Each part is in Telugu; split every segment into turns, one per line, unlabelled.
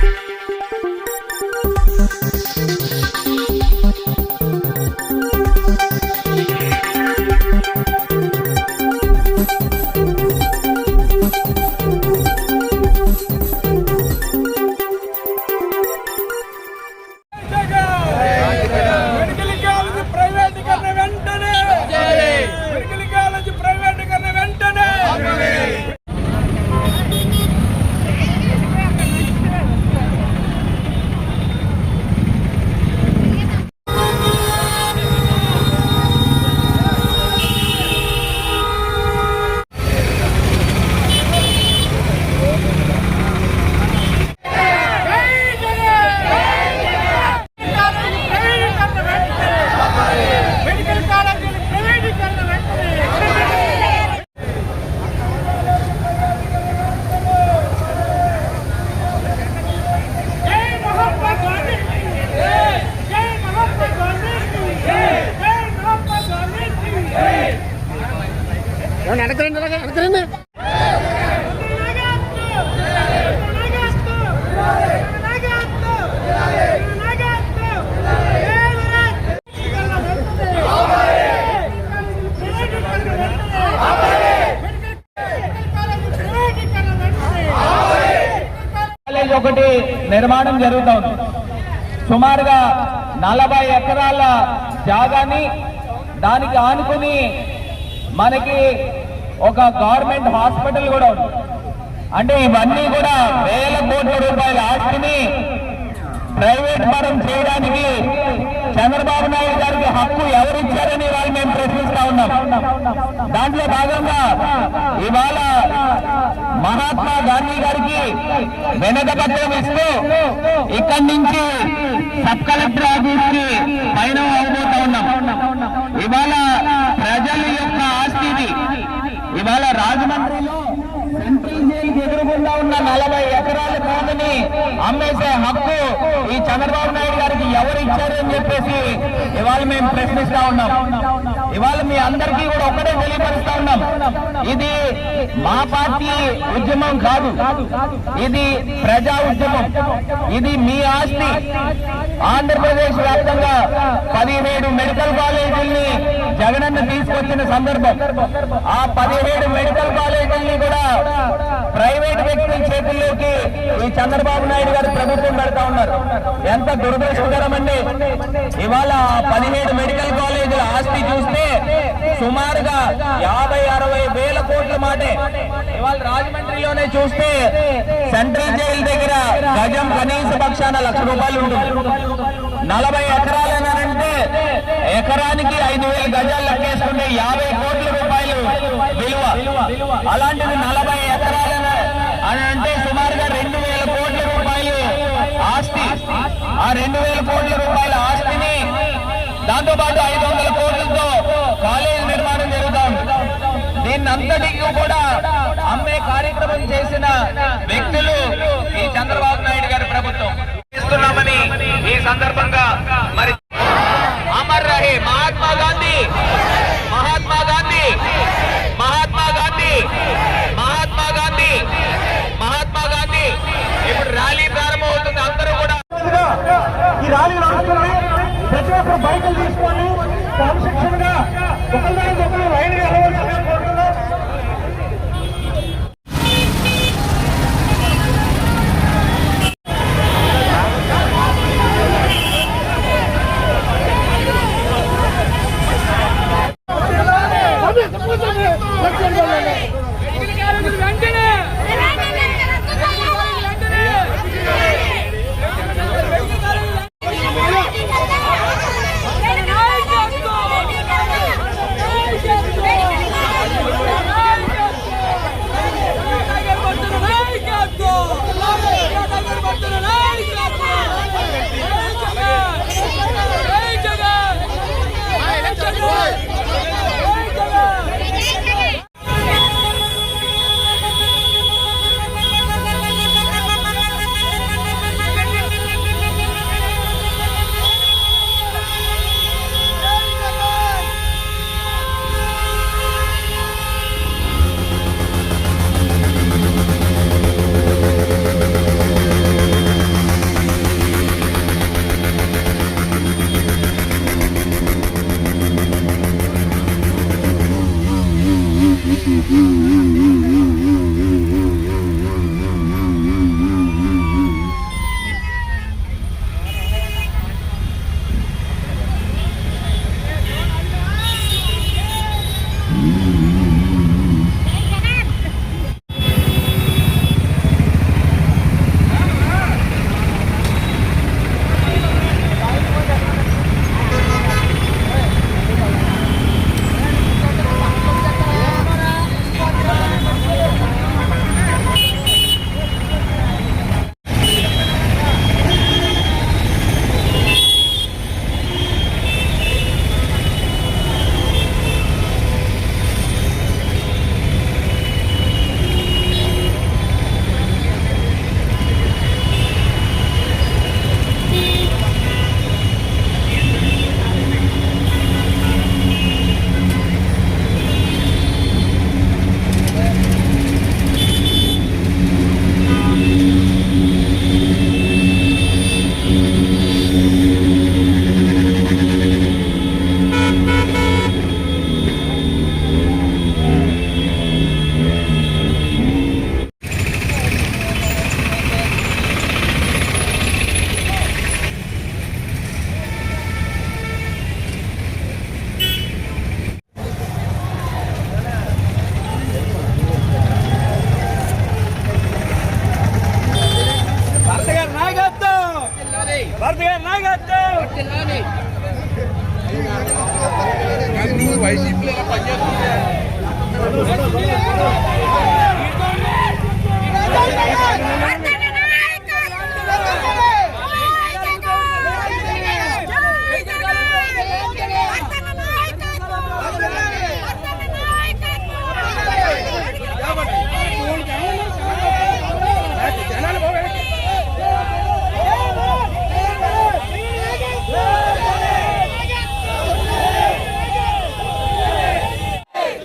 మెడికల్
నిర్మాణం జరుగుతోంది. సుమారుగా నలభై ఎకరాల జాగాని దానికి ఆనుకుని మనకి ఒక గవర్నమెంట్ హాస్పిటల్ కూడా ఉంది. అంటే ఇవన్నీ కూడా వేల కోట్ల రూపాయల ఆస్తిని ప్రైవేట్ పరం చేయడానికి చంద్రబాబు నాయుడు గారికి హక్కు ఎవరిచ్చారని వాళ్ళు మేము ప్రశ్నిస్తా ఉన్నాం. దాంట్లో భాగంగా ఇవాళ మహాత్మా గాంధీ గారికి వెనకపత్రం ఇస్తూ ఇక్కడి నుంచి సబ్ కలెక్టర్ ఆఫీస్కి పైన అవబోతా ఉన్నాం. ఇవాళ ప్రజల యొక్క ఆస్తిని ఇవాళ రాజమండ్రిలో సెంట్రల్ జైలుకి ఎదురుగుండా ఉన్న నలభై ఎకరాల భూమిని అమ్మేసే హక్కు ఈ చంద్రబాబు నాయుడు గారికి ఎవరు ఇచ్చారు అని చెప్పేసి ఇవాళ మేము ప్రశ్నిస్తా ఉన్నాం. ఇవాళ మీ అందరికీ కూడా ఒకటే తెలియపరుస్తా ఉన్నాం. ఇది మా పార్టీ ఉద్యమం కాదు. ఇది ప్రజా ఉద్యమం. ఇది మీ ఆస్తి. ఆంధ్రప్రదేశ్ వ్యాప్తంగా పదిహేడు మెడికల్ కాలేజీల్ని జగనన్న తీసుకొచ్చిన సందర్భం. ఆ పదిహేడు మెడికల్ కాలేజీల్ని కూడా ప్రైవేట్ వ్యక్తుల చేతుల్లోకి ఈ చంద్రబాబు నాయుడు గారు ప్రభుత్వం పెడతా ఉన్నారు. ఎంత దురదృష్టకరమండి. ఇవాళ పదిహేడు మెడికల్ కాలేజీల ఆస్తి చూస్తే సుమారుగా యాభై అరవై వేల కోట్ల మాటే. ఇవాళ రాజమండ్రిలోనే చూస్తే సెంట్రల్ జైలు దగ్గర గజం కనీస పక్షాన లక్ష రూపాయలు ఉంటుంది. నలభై ఎకరాలనంటే ఎకరానికి ఐదు వేల గజాలు లెక్కేసుకుంటే యాభై కోట్ల రూపాయలు విలువ. అలాంటిది నలభై ఎకరాలు అని అంటే సుమారుగా రెండు ఆస్తి. ఆ రెండు వేల కోట్ల రూపాయల ఆస్తిని దాంతో పాటు ఐదు వందల కోట్లతో కాలేజీ నిర్మాణం జరుగుతాం. దీన్ని అంతటికి కూడా అమ్మే కార్యక్రమం చేసిన వ్యక్తులు ఈ చంద్రబాబు నాయుడు గారి ప్రభుత్వం. ఇస్తున్నామని ఈ సందర్భంగా మరి అమర్ రహే మహాత్మా గాంధీ
Mm-hmm. కేసీఆర్ నాయకత్వం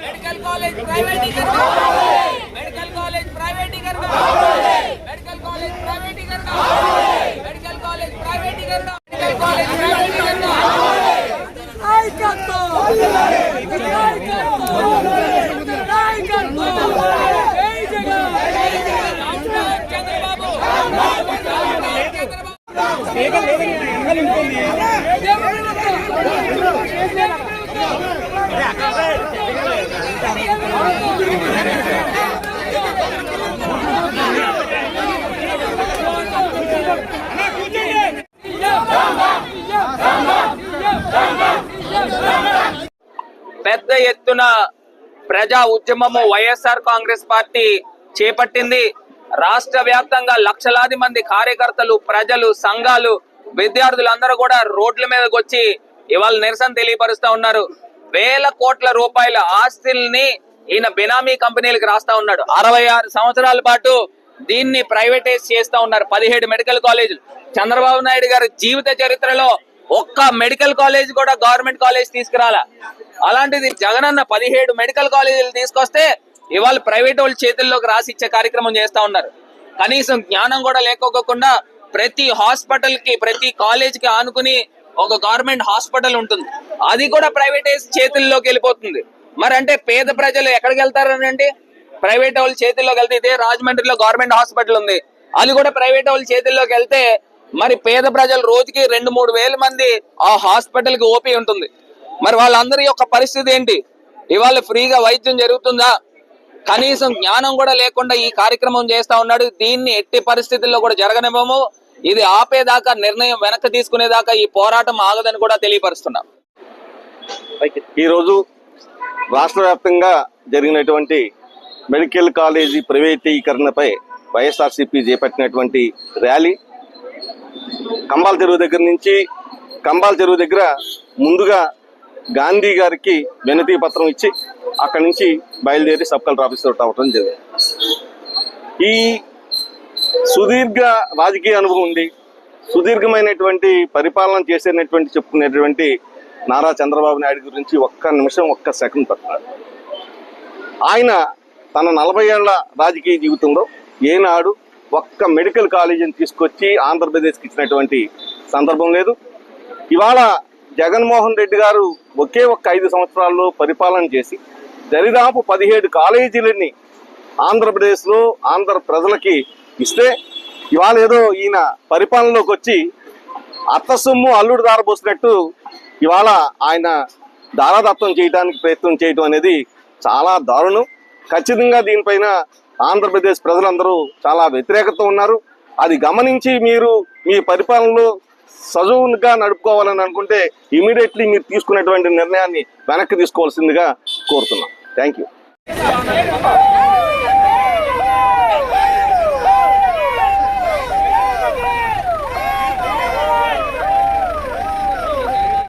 మెడికల్ కాలేజ్ ప్రైవేటీకరణ మెడికల్ కాలేజ్ ప్రైవేటీకరణ మెడికల్ కాలేజ్ ప్రైవేటీకరణ మెడికల్ కాలేజ్ ప్రైవేటీకరణ మెడికల్ కాలేజ్ ప్రైవేటీకరణ నాయకత్వం నాయకత్వం నాయకత్వం జై జగన్ చంద్రబాబు చంద్రబాబు
పెద్ద ఎత్తున ప్రజా ఉద్యమము వైఎస్ఆర్ కాంగ్రెస్ పార్టీ చేపట్టింది. రాష్ట్ర వ్యాప్తంగా లక్షలాది మంది కార్యకర్తలు ప్రజలు సంఘాలు విద్యార్థులందరూ కూడా రోడ్ల మీదకి వచ్చి ఇవాళ నిరసన తెలియపరుస్తా ఉన్నారు. వేల కోట్ల రూపాయల ఆస్తుల్ని ఈయన బినామీ కంపెనీలకు రాస్తా ఉన్నాడు. అరవై ఆరు సంవత్సరాల పాటు దీన్ని ప్రైవేటైజ్ చేస్తా ఉన్నారు పదిహేడు మెడికల్ కాలేజీలు. చంద్రబాబు నాయుడు గారి జీవిత చరిత్రలో ఒక్క మెడికల్ కాలేజ్ కూడా గవర్నమెంట్ కాలేజ్ తీసుకురాల. అలాంటిది జగనన్న పదిహేడు మెడికల్ కాలేజీలు తీసుకొస్తే ఇవాళ ప్రైవేట్ వాళ్ళ చేతుల్లోకి రాసి ఇచ్చే కార్యక్రమం చేస్తా ఉన్నారు. కనీసం జ్ఞానం కూడా లేకోకుండా ప్రతి హాస్పిటల్కి ప్రతి కాలేజ్కి ఆనుకుని ఒక గవర్నమెంట్ హాస్పిటల్ ఉంటుంది. అది కూడా ప్రైవేటైజ్ చేతుల్లోకి వెళ్ళిపోతుంది. మరి అంటే పేద ప్రజలు ఎక్కడికి వెళ్తారని అంటే ప్రైవేట్ వాళ్ళ చేతుల్లోకి వెళ్తే ఇదే రాజమండ్రిలో గవర్నమెంట్ హాస్పిటల్ ఉంది. అది కూడా ప్రైవేట్ వాళ్ళ చేతుల్లోకి వెళ్తే మరి పేద ప్రజలు రోజుకి రెండు మూడు వేల మంది ఆ హాస్పిటల్కి ఓపీ ఉంటుంది. మరి వాళ్ళందరి యొక్క పరిస్థితి ఏంటి? ఇవాళ ఫ్రీగా వైద్యం జరుగుతుందా? కనీసం జ్ఞానం కూడా లేకుండా ఈ కార్యక్రమం చేస్తా ఉన్నాడు. దీన్ని ఎట్టి పరిస్థితుల్లో కూడా జరగనివ్వము. ఇది ఆపేదాకా నిర్ణయం వెనక్కి తీసుకునేదాకా ఈ పోరాటం ఆగదని కూడా తెలియపరుస్తున్నాం.
ఈరోజు రాష్ట్ర వ్యాప్తంగా జరిగినటువంటి మెడికల్ కాలేజీ ప్రైవేటీకరణపై వైఎస్ఆర్సీపీ చేపట్టినటువంటి ర్యాలీ. కంబాల చెరువు దగ్గర నుంచి కంబాల చెరువు దగ్గర ముందుగా గాంధీ గారికి వినతి పత్రం ఇచ్చి అక్కడి నుంచి బయలుదేరి సబ్ కలెక్టర్ ఆఫీస్ తోటి అవ్వటం జరిగింది. ఈ సుదీర్ఘ రాజకీయ అనుభవం ఉంది. సుదీర్ఘమైనటువంటి పరిపాలన చేసేటటువంటి చెప్పుకునేటువంటి నారా చంద్రబాబు నాయుడు గురించి ఒక్క నిమిషం ఒక్క సెకండ్ పడుతున్నాడు ఆయన తన నలభై ఏళ్ళ రాజకీయ జీవితంలో ఏనాడు ఒక్క మెడికల్ కాలేజీని తీసుకొచ్చి ఆంధ్రప్రదేశ్కి ఇచ్చినటువంటి సందర్భం లేదు. ఇవాళ జగన్మోహన్ రెడ్డి గారు ఒకే ఒక్క ఐదు సంవత్సరాల్లో పరిపాలన చేసి దరిదాపు పదిహేడు కాలేజీలని ఆంధ్రప్రదేశ్లో ఆంధ్ర ప్రజలకి ఇస్తే ఇవాళ ఏదో ఈయన పరిపాలనలోకి వచ్చి అత్త సొమ్ము అల్లుడు దారబోసినట్టు ఇవాళ ఆయన దారాదత్తం చేయడానికి ప్రయత్నం చేయడం అనేది చాలా దారుణం. ఖచ్చితంగా దీనిపైన ఆంధ్రప్రదేశ్ ప్రజలందరూ చాలా వ్యతిరేకత ఉన్నారు. అది గమనించి మీరు మీ పరిపాలనలో సజవుగా నడుపుకోవాలని అనుకుంటే ఇమీడియట్లీ మీరు తీసుకున్నటువంటి నిర్ణయాన్ని వెనక్కి తీసుకోవాల్సిందిగా కోరుతున్నాం. Thank you.